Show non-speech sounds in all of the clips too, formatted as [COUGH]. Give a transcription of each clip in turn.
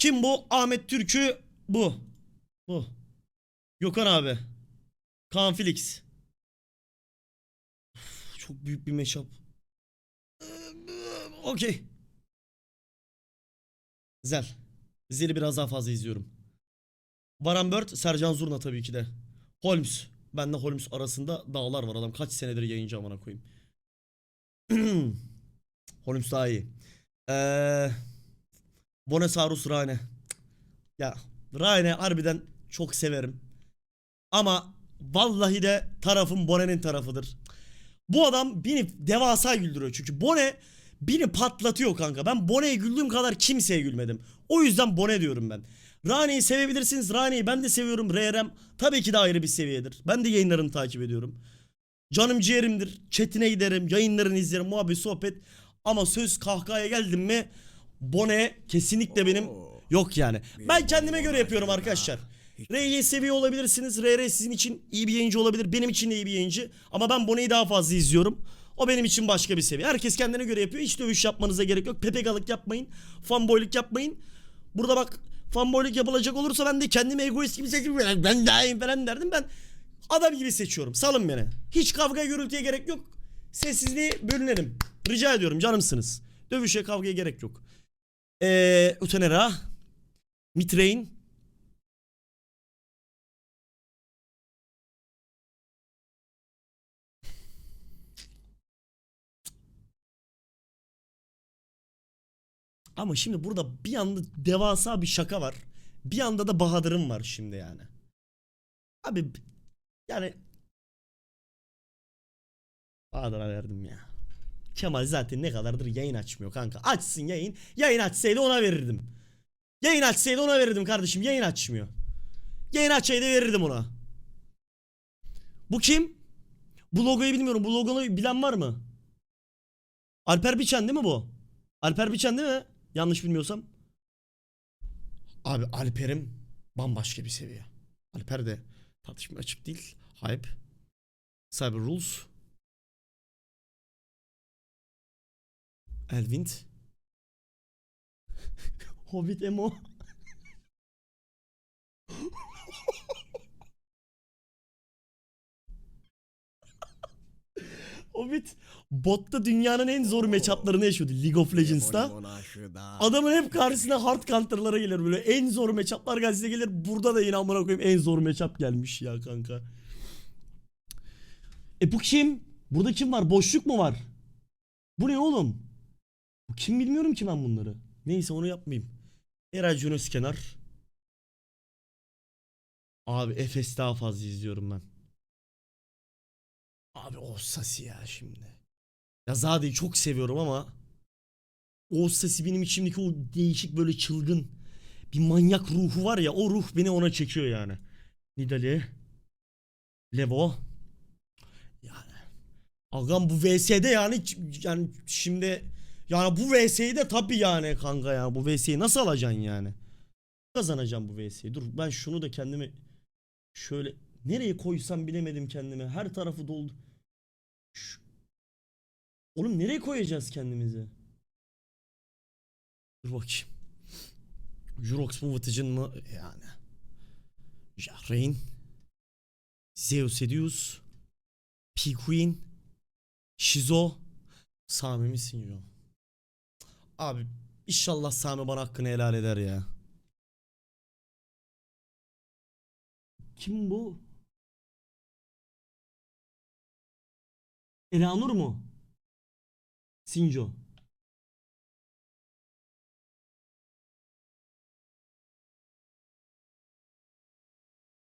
Kim bu? Ahmet Türk'ü bu. Bu. Gökhan abi. Kaan Felix. Çok büyük bir meşap. Okey. Güzel. Zeli biraz daha fazla izliyorum. Baran Bird, Sercan Zurna tabii ki de. Holmes. Benle Holmes arasında dağlar var adam. Kaç senedir yayıncı amına koyayım. [CLEARS THROAT] Holmes daha iyi. Eee Bonesaurus Rane. Ya Rane harbiden çok severim. Ama vallahi de tarafım Bone'nin tarafıdır. Bu adam beni devasa güldürüyor çünkü Bone beni patlatıyor kanka. Ben Bone'ye güldüğüm kadar kimseye gülmedim. O yüzden Bone diyorum ben. Rane'yi sevebilirsiniz. Rane'yi ben de seviyorum. RRM tabii ki de ayrı bir seviyedir. Ben de yayınlarını takip ediyorum. Canım ciğerimdir. Chatine giderim. Yayınlarını izlerim. Muhabbet, sohbet. Ama söz kahkahaya geldim mi Bone kesinlikle benim yok yani. Ben kendime göre yapıyorum arkadaşlar. R'yi seviyor olabilirsiniz. RR sizin için iyi bir yayıncı olabilir. Benim için de iyi bir yayıncı. Ama ben Bone'yi daha fazla izliyorum. O benim için başka bir seviye. Herkes kendine göre yapıyor. Hiç dövüş yapmanıza gerek yok. Pepegalık yapmayın. Fanboyluk yapmayın. Burada bak fanboyluk yapılacak olursa ben de kendimi egoist gibi seçiyorum. Ben daha iyiyim falan derdim. Ben adam gibi seçiyorum. Salın beni. Hiç kavgaya gürültüye gerek yok. Sessizliği bölünelim. Rica ediyorum canımsınız. Dövüşe kavgaya gerek yok. Eee Utenera. Mitrain. Ama şimdi burada bir anda devasa bir şaka var. Bir anda da Bahadır'ım var şimdi yani. Abi yani Bahadır'a verdim ya. Kemal zaten ne kadardır yayın açmıyor kanka. Açsın yayın. Yayın açsaydı ona verirdim. Yayın açsaydı ona verirdim kardeşim. Yayın açmıyor. Yayın açsaydı verirdim ona. Bu kim? Bu logoyu bilmiyorum. Bu logoyu bilen var mı? Alper Biçen değil mi bu? Alper Biçen değil mi? Yanlış bilmiyorsam. Abi Alper'im bambaşka bir seviye. Alper de tartışma açık değil. Hype. Cyber Rules. Elvind. Hobbit Emo. Hobbit botta dünyanın en zor matchuplarını yaşıyordu League of Legends'ta. Adamın hep karşısına hard counter'lara gelir böyle en zor matchup'lar gazeteye gelir. Burada da yine amına koyayım en zor matchup gelmiş ya kanka. E bu kim? Burada kim var? Boşluk mu var? Bu ne oğlum? Kim bilmiyorum ki ben bunları. Neyse onu yapmayayım. Eray kenar. Abi Efes daha fazla izliyorum ben. Abi o Sasi ya şimdi. Ya Zade'yi çok seviyorum ama o Sasi benim içimdeki o değişik böyle çılgın bir manyak ruhu var ya o ruh beni ona çekiyor yani. Nidali. Levo. Yani. Agam bu VS'de yani yani şimdi yani bu VS'yi de tabii yani kanka ya bu VS'yi nasıl alacaksın yani? Kazanacağım bu VS'yi. Dur ben şunu da kendimi şöyle nereye koysam bilemedim kendimi. Her tarafı doldu. Şu- Oğlum nereye koyacağız kendimizi? Dur bakayım. Jurox mu Vıtıcın mı? Yani. Jahreyn. Zeus Edius. P-Queen. Shizo. Sami misin yo? Abi inşallah Sami bana hakkını helal eder ya. Kim bu? Elanur mu? Sinjo.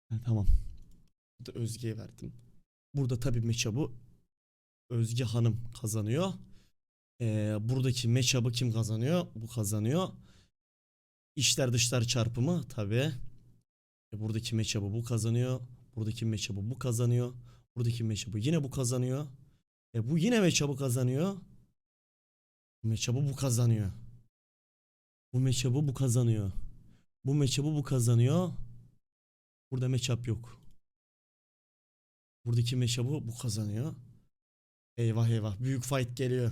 Ha, tamam. Burada Özge'ye verdim. Burada tabii meçhabı Özge Hanım kazanıyor. Ee, buradaki meçhabı kim kazanıyor? Bu kazanıyor. İşler dışlar çarpımı tabii. E, buradaki meçhabı bu kazanıyor. Buradaki meçhabı bu kazanıyor. Buradaki meçhabı yine bu kazanıyor. E bu yine meçhabı kazanıyor. Meçhabı bu kazanıyor. Bu meçhabı bu kazanıyor. Bu meçhabı bu kazanıyor. Burada meçhap yok. Buradaki meçhabı bu kazanıyor. Eyvah eyvah. Büyük fight geliyor.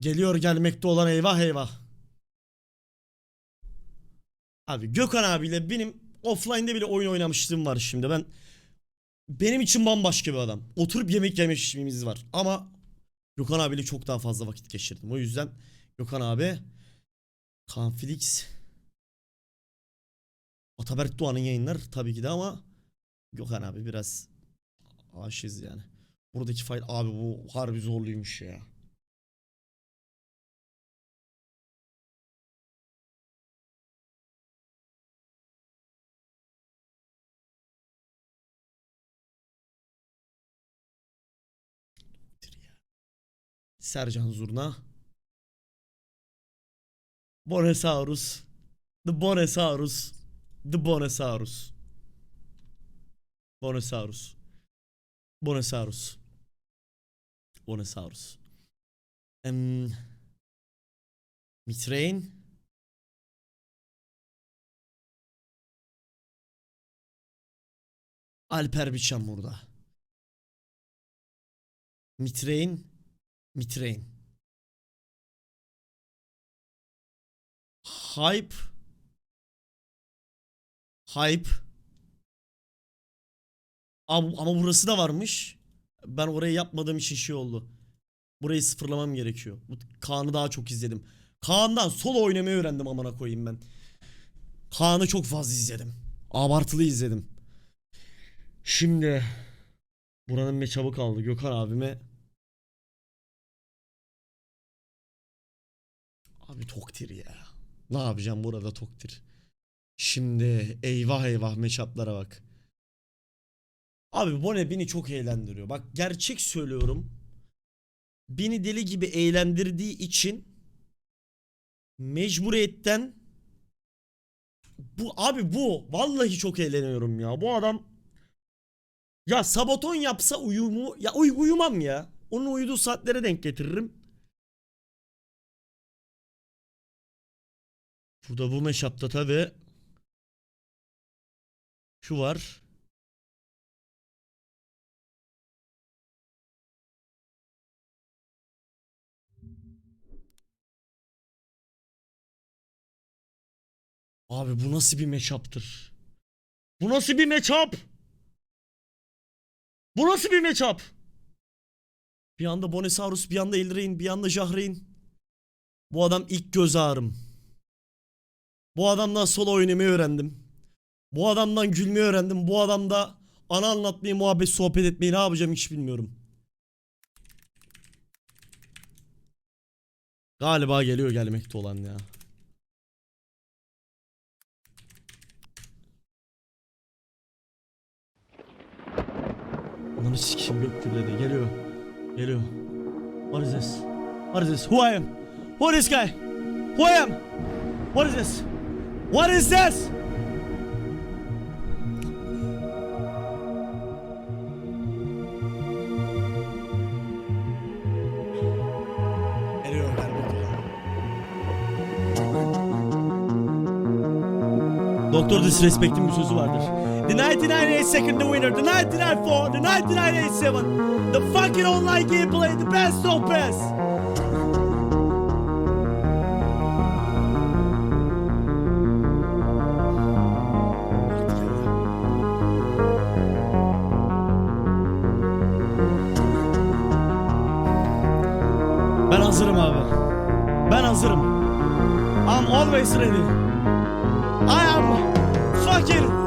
Geliyor gelmekte olan eyvah eyvah. Abi Gökhan abiyle benim offline'de bile oyun oynamışlığım var şimdi. Ben benim için bambaşka bir adam. Oturup yemek yemişliğimiz var. Ama Gökhan abiyle çok daha fazla vakit geçirdim. O yüzden Gökhan abi Kaan Felix Ataberk Doğan'ın yayınlar tabii ki de ama Gökhan abi biraz aşığız yani. Buradaki fight abi bu harbi zorluymuş ya. Sercan Zurna. Bonesaurus. The Bonesaurus. The Bonesaurus. Bonesaurus. Bonesaurus. Bonesaurus. Em, Mitrain. Alper Biçen burada. Mitrain. Mitrain. Hype. Hype. Ama, burası da varmış. Ben orayı yapmadığım için şey oldu. Burayı sıfırlamam gerekiyor. Bu Kaan'ı daha çok izledim. Kaan'dan solo oynamayı öğrendim amına koyayım ben. Kaan'ı çok fazla izledim. Abartılı izledim. Şimdi buranın meçabı kaldı. Gökhan abime Abi toktir ya. Ne yapacağım burada toktir. Şimdi eyvah eyvah meçaplara bak. Abi Bone beni çok eğlendiriyor. Bak gerçek söylüyorum. Beni deli gibi eğlendirdiği için mecburiyetten bu abi bu vallahi çok eğleniyorum ya. Bu adam ya sabaton yapsa uyumu ya uy, uyumam ya. Onun uyuduğu saatlere denk getiririm. Burada bu meşapta tabi şu var. Abi bu nasıl bir meçaptır? Bu nasıl bir meçap? Bu nasıl bir meçap? Bir anda Bonesaurus, bir anda Eldrain, bir anda Jahrein. Bu adam ilk göz ağrım. Bu adamdan solo oynamayı öğrendim. Bu adamdan gülmeyi öğrendim. Bu adamda ana anlatmayı, muhabbet, sohbet etmeyi ne yapacağım hiç bilmiyorum. Galiba geliyor gelmekte olan ya. Ananı sikeyim gök gürledi. Geliyor. Geliyor. What is this? What is this? Who I am? Who is this guy? Who I am? What is this? What is this? Doktor Disrespect'in bir sözü vardır. The 1998 second the winner, the 1994, the 1987, the fucking online gameplay, the best of best. Hazırım abi. Ben hazırım. I'm always ready. I am fucking